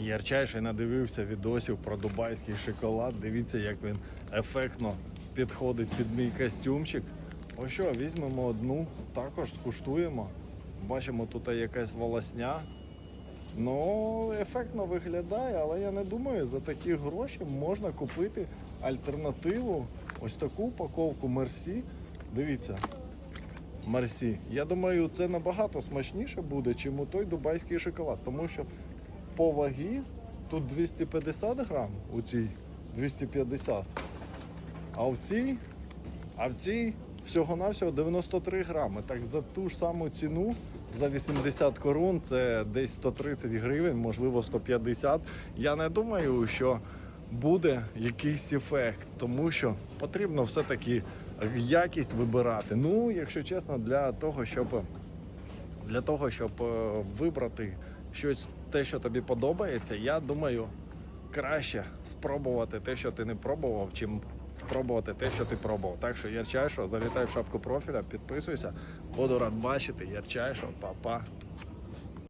Ярчайший надивився відосів про дубайський шоколад. Дивіться, як він ефектно підходить під мій костюмчик. Ось що, візьмемо одну, також скуштуємо. Бачимо, тут якась волосня. Ну, ефектно виглядає, але я не думаю, за такі гроші можна купити альтернативу. Ось таку упаковку Мерсі. Дивіться. Мерсі. Я думаю, це набагато смачніше буде, чим у той дубайський шоколад. Тому що по вагі тут 250 грам, у цій 250. А в цій, а в цій всього-навсього 93 грами. Так за ту ж саму ціну, за 80 корун, це десь 130 гривень, можливо 150. Я не думаю, що буде якийсь ефект, тому що потрібно все-таки якість вибирати. Ну, якщо чесно, для того, щоб для того, щоб е, вибрати щось те, що тобі подобається, я думаю, краще спробувати те, що ти не пробував, чим спробувати те, що ти пробував. Так що Ярчайшо, завітай в шапку профіля, підписуйся, буду рад бачити. Ярчайшо, па-па.